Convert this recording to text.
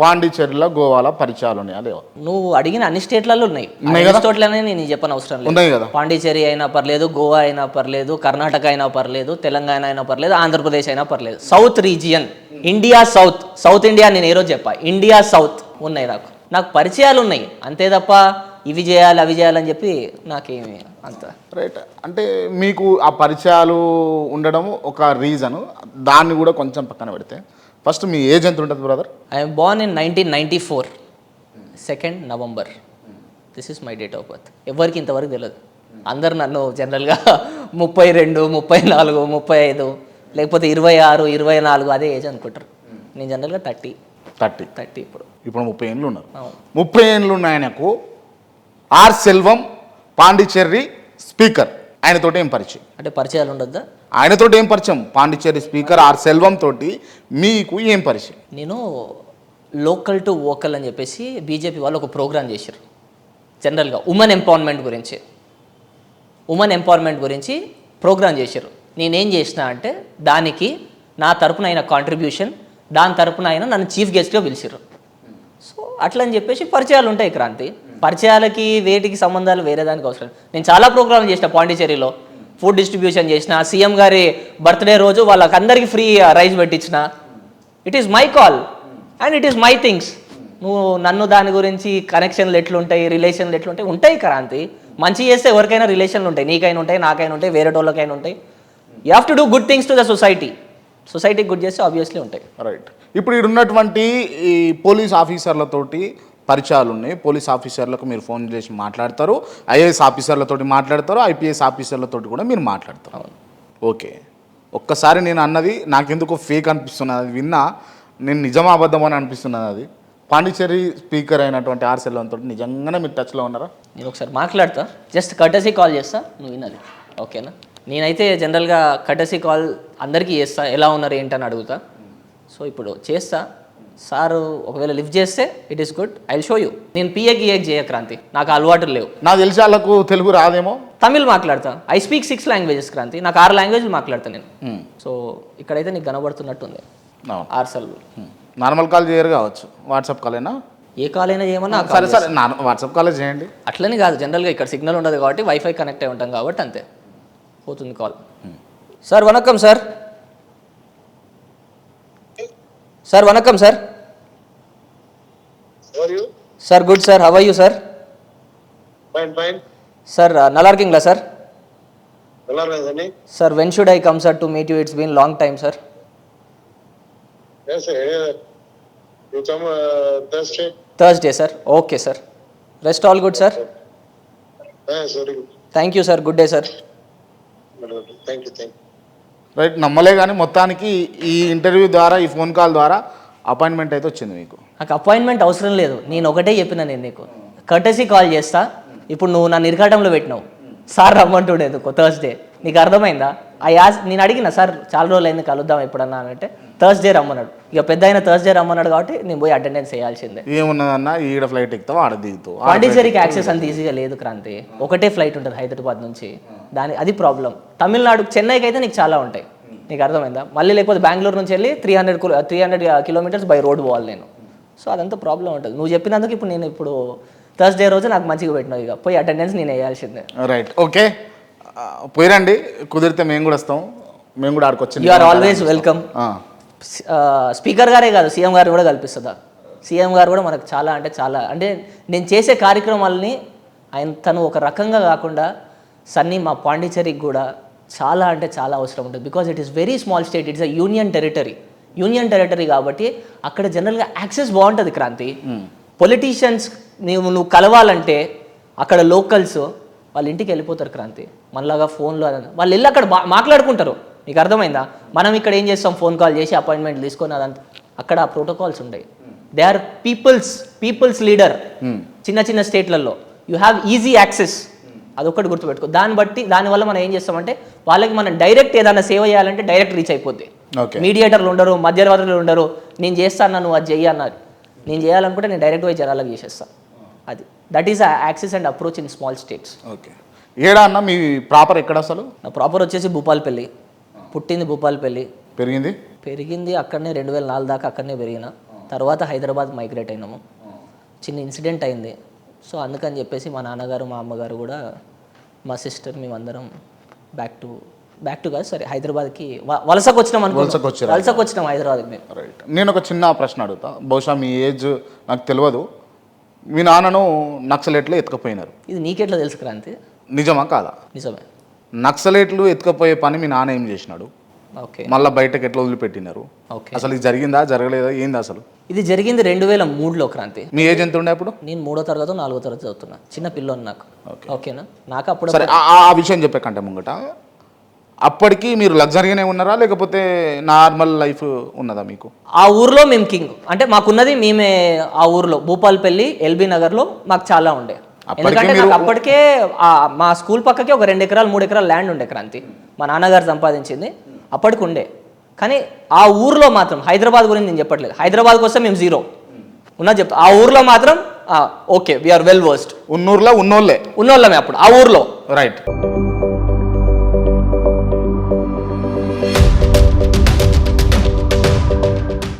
పాండిచేరిలో గోవాలో పరిచయాలు ఉన్నాయా లేవా? నువ్వు అడిగిన అన్ని స్టేట్లలో ఉన్నాయి. అన్ని? స్టేట్లనే నేను చెప్పని అవసరం లేదు. ఉన్నాయి కదా? పాండిచేరి అయినా పర్లేదు గోవా అయినా పర్లేదు కర్ణాటక అయినా పర్లేదు తెలంగాణ అయినా పర్లేదు ఆంధ్రప్రదేశ్ అయినా పర్లేదు. South region India south south India నేను ఏ రోజు చెప్పా? ఇండియా సౌత్ ఉన్నాయి నాకు. నాకు పరిచయాలు ఉన్నాయి. అంతే తప్ప ఇవి చేయాలి అవి చేయాలని చెప్పి నాకేమి అంత రైట్. అంటే మీకు ఆ పరిచయాలు ఉండడం ఒక రీజన్. దాన్ని కూడా కొంచెం పక్కన పెడితే. ఫస్ట్ మీ ఏజ్ ఎంత ఉంటుంది brother I'm born in nineteen ninety four second November this is my date of birth ఎవరికి ఇంతవరకు తెలియదు అందరు నన్ను జనరల్గా ముప్పై రెండు ముప్పై నాలుగు ముప్పై ఐదు లేకపోతే ఇరవై ఆరు ఇరవై నాలుగు అదే ఏజ్ అనుకుంటారు. నేను జనరల్గా థర్టీ. థర్టీ. థర్టీ ఇప్పుడు. ఇప్పుడు ముప్పై ఏళ్ళు ఉన్నారు. ముప్పై ఏళ్ళు ఉన్న ఆయనకు ఆర్ సెల్వం పాండిచ్చేరి స్పీకర్. ఆయనతోటి ఏం పరిచయం? అంటే పరిచయాలు ఉండొద్దా? ఆయనతోటి ఏం పరిచయం? పాండిచ్చేరి స్పీకర్ ఆర్ సెల్వం తోటి మీకు ఏం పరిచయం? నేను లోకల్ టు వోకల్ అని చెప్పేసి బీజేపీ వాళ్ళు ఒక ప్రోగ్రామ్ చేశారు. జనరల్గా ఉమెన్ ఎంపవర్మెంట్ గురించి. ఉమెన్ ఎంపవర్మెంట్ గురించి ప్రోగ్రామ్ చేశారు. నేనేం చేసిన అంటే దానికి నా తరపున అయిన కాంట్రిబ్యూషన్ దాని తరపున ఆయన నన్ను చీఫ్ గెస్ట్గా పిలిచారు. సో అట్లా అని చెప్పేసి పరిచయాలు ఉంటాయి క్రాంతి. పరిచయాలకి వేటికి సంబంధాలు వేరే దానికి అవసరం నేను చాలా ప్రోగ్రామ్ చేసిన పాండిచేరిలో ఫుడ్ డిస్ట్రిబ్యూషన్ చేసిన సీఎం గారి బర్త్డే రోజు వాళ్ళకందరికీ ఫ్రీ రైస్ పెట్టించిన. It is my call and it is my things నువ్వు నన్ను దాని గురించి కనెక్షన్లు ఎట్లుంటాయి రిలేషన్లు ఎట్లుంటాయి? ఉంటాయి క్రాంతి. మంచి చేస్తే ఎవరికైనా రిలేషన్లు ఉంటాయి. నీకైనా ఉంటాయి నాకైనా ఉంటాయి వేరే వాళ్ళకైనా ఉంటాయి. You have to do good things to the society సొసైటీకి గుడ్ చేస్తే ఆబ్వియస్లీ ఉంటాయి. రైట్ ఇప్పుడు ఇక్కడ ఉన్నటువంటి ఈ పోలీస్ ఆఫీసర్లతోటి పరిచయాలు ఉన్నాయి. పోలీస్ ఆఫీసర్లకు మీరు ఫోన్ చేసి మాట్లాడతారు. ఐఏఎస్ ఆఫీసర్లతోటి మాట్లాడతారు. ఐపీఎస్ ఆఫీసర్లతోటి కూడా మీరు మాట్లాడతారు. ఓకే. ఒక్కసారి నేను అన్నది నాకెందుకో ఫేక్ అనిపిస్తున్నది. అది విన్నా నేను నిజమా అబద్ధం అని అనిపిస్తున్నది అది. పాండిచ్చేరి స్పీకర్ అయినటువంటి ఆర్ నిజంగానే మీరు టచ్లో ఉన్నారా? నేను ఒకసారి మాట్లాడతా. జస్ట్ కటసీ కాల్ చేస్తా. నువ్వు వినాలి. ఓకేనా? నేనైతే జనరల్గా కటసీ కాల్ అందరికీ చేస్తా. ఎలా ఉన్నారు ఏంటని అడుగుతా. సో ఇప్పుడు చేస్తా. సారు ఒకవేళ లిఫ్ట్ చేస్తే it is good I show you నేను పిఏ గిఏకి చేయ క్రాంతి. నాకు అలవాటు లేవు. నాకు తెలిసి వాళ్ళకు తెలుగు రాదేమో? తమిళ్ మాట్లాడతా. I speak six languages Kranthi. నాకు ఆరు లాంగ్వేజ్లు మాట్లాడతా నేను. Hmm. సో ఇక్కడైతే నీకు కనబడుతున్నట్టుంది. ఆర్సల్ నార్మల్ కాల్ చేయరు కావచ్చు. వాట్సాప్ కాలేనా ఏ కాల్ అయినా చేయమన్నా ఆ సరే సరే. నా వాట్సాప్ కాలే చేయండి. అట్లని కాదు. జనరల్గా ఇక్కడ సిగ్నల్ ఉండదు కాబట్టి వైఫై కనెక్ట్ అయి ఉంటాం కాబట్టి అంతే. పోతుంది కాల్ సార్ వణకం సార్ சார் வணக்கம் sir sir good sir how you sir sir நல்லா இருக்கீங்களா sir sir when should I come sir to meet you it's been long time sir Thursday sir okay sir rest all good sir thank you sir good day sir thank you thank you right నమ్మలే కానీ మొత్తానికి ఈ interview ద్వారా ఈ phone call ద్వారా appointment అయితే వచ్చింది మీకు. నాకు అపాయింట్మెంట్ అవసరం లేదు. నేను ఒకటే చెప్పిన నేను నీకు. కర్టసీ కాల్ చేస్తా ఇప్పుడు నువ్వు నన్ను ఇరకాటంలో పెట్టినావు. సార్ రమ్మంటుండే ఎందుకు థర్స్డే నీకు అర్థమైందా? ఆ యాజ్ నేను అడిగిన సార్ చాలా రోజులు అయింది కలుద్దాం ఎప్పుడన్నా? అంటే థర్స్డే రమ్మన్నాడు. ఇక పెద్ద అయిన థర్స్డే రమ్మన్నాడు కాబట్టి నేను పోయి అటెండెన్స్ చేయాల్సిందే. ఏమున్నదన్నా ఈడ ఫ్లైట్ ఎక్కుతావు ఆడ దిగుతావు. పాండిచేరికి యాక్సెస్ అంత ఈజీగా లేదు క్రాంతి. ఒకటే ఫ్లైట్ ఉంటుంది హైదరాబాద్ నుంచి. దాని అది ప్రాబ్లం తమిళనాడు చెన్నైకి అయితే నీకు చాలా ఉంటాయి. నీకు అర్థమైందా? మళ్ళీ లేకపోతే బెంగళూరు నుంచి వెళ్ళి three hundred three hundred kilometres by road పోవాలి నేను. సో అదంతా ప్రాబ్లం ఉంటుంది. నువ్వు చెప్పినందుకు ఇప్పుడు నేను ఇప్పుడు థర్స్డే రోజు నాకు మంచిగా పెట్టినావు ఇక. పోయి అటెండెన్స్ నేను వేయాల్సిందే. రైట్ ఓకే పోయిరండి. కుదిరితే మేము కూడా వస్తాం. మేము కూడా ఆడికి వచ్చి you are always welcome speaker గారే కాదు సీఎం గారు కూడా కల్పిస్తుందా? సీఎం గారు కూడా మనకు చాలా అంటే చాలా అంటే నేను చేసే కార్యక్రమాలని ఆయన తను ఒక రకంగా కాకుండా సన్నీ మా పాండిచేరికి కూడా చాలా అంటే చాలా అవసరం ఉంటుంది. Because it is very small state it's a union territory union territory కాబట్టి అక్కడ జనరల్గా యాక్సెస్ బాగుంటుంది క్రాంతి. పొలిటీషియన్స్ నువ్వు నువ్వు కలవాలంటే అక్కడ లోకల్స్ వాళ్ళ ఇంటికి వెళ్ళిపోతారు క్రాంతి. మనలాగా ఫోన్లో. వాళ్ళు వెళ్ళి అక్కడ మాట్లాడుకుంటారు. నీకు అర్థమైందా? మనం ఇక్కడ ఏం చేస్తాం? ఫోన్ కాల్ చేసి అపాయింట్మెంట్ తీసుకొని అదంతా అక్కడ ఆ ప్రోటోకాల్స్ ఉంటాయి. They are peoples peoples leader చిన్న చిన్న స్టేట్లలో యూ హ్యావ్ ఈజీ యాక్సెస్ అదొక్కటి గుర్తుపెట్టుకో. దాన్ని బట్టి దానివల్ల మనం ఏం చేస్తామంటే వాళ్ళకి మనం డైరెక్ట్ ఏదైనా సేవ చేయాలంటే డైరెక్ట్ రీచ్ అయిపోద్ది. ఓకే. మీడియేటర్లు ఉండరు మధ్యవర్తులు ఉండరు. నేను చేస్తాను నువ్వు అది చెయ్యి అన్నారు నేను చేయాలనుకుంటే నేను డైరెక్ట్ పోయి జనాలకు చేసేస్తాను అది. That is access and approach in small states okay. ఏడా అన్న మీ ప్రాపర్ ఎక్కడ అసలు? నా ప్రాపర్ వచ్చేసి భూపాలపల్లి. పుట్టింది భూపాలపల్లి. పెరిగింది? పెరిగింది అక్కడనే రెండు వేల నాలుగు దాకా అక్కడనే పెరిగిన. తర్వాత హైదరాబాద్ మైగ్రేట్ అయినాము. చిన్న ఇన్సిడెంట్ అయింది. సో అందుకని చెప్పేసి మా నాన్నగారు మా అమ్మగారు కూడా మా సిస్టర్ మేమందరం బ్యాక్ టు బ్యాక్ టు కాదు సరే హైదరాబాద్కి వలసకు వచ్చినాం అనుకో వలసకు వచ్చారా? వలసకు వచ్చినాం హైదరాబాద్కి మేము. రైట్ నేను ఒక చిన్న ప్రశ్న అడుగుతా. బహుశా మీ ఏజ్ నాకు తెలియదు. మీ నాన్నను నక్సలేట్లు ఎత్తుకపోయినారు. ఇది నీకెట్లా తెలుసు క్రాంతి? నిజమా కాదా? నిజమే. నక్సలేట్లు ఎత్తుకపోయే పని మీ నాన్న ఏం చేసినాడు? మళ్ళీ బయటకు ఎట్లా వదిలిపెట్టినారు? ఓకే. అసలు ఇది జరిగిందా? జరగలేదా? ఏంది అసలు? ఇది జరిగింది రెండు వేల మూడులో క్రాంతి. మీ ఏజ్ ఎంత ఉండే అప్పుడు? నేను మూడో తరగతి నాలుగో తరగతి చదువుతున్నా. చిన్న పిల్లోని నాకు. ఓకేనా? నాకు అప్పుడు సరే ఆ- విషయం చెప్పే కంటే ముంగట అప్పటికి మీరు లగ్జరీగానే ఉన్నారా? లేకపోతే నార్మల్ లైఫ్ ఉన్నదా మీకు? ఆ ఊర్లో మేము కింగ్. అంటే మాకున్నది మేమే ఆ ఊర్లో. భూపాల్పల్లి ఎల్బీ నగర్లో మాకు చాలా ఉండే. అప్పటికే ఎందుకంటే నాకు అప్పటికే మా స్కూల్ పక్కకే ఒక రెండు ఎకరాలు మూడు ఎకరాలు ల్యాండ్ ఉండే క్రాంతి. మా నాన్నగారు సంపాదించింది. అప్పటికి ఉండే కానీ ఆ ఊర్లో మాత్రం హైదరాబాద్ గురించి నేను చెప్పట్లేదు. హైదరాబాద్ కోసం మేము జీరో. ఉన్నా చెప్తా. ఆ ఊర్లో మాత్రం okay we are well versed ఉన్నూరులో ఉన్నోళ్ళే. ఉన్నోళ్ళమే అప్పుడు ఆ ఊర్లో. రైట్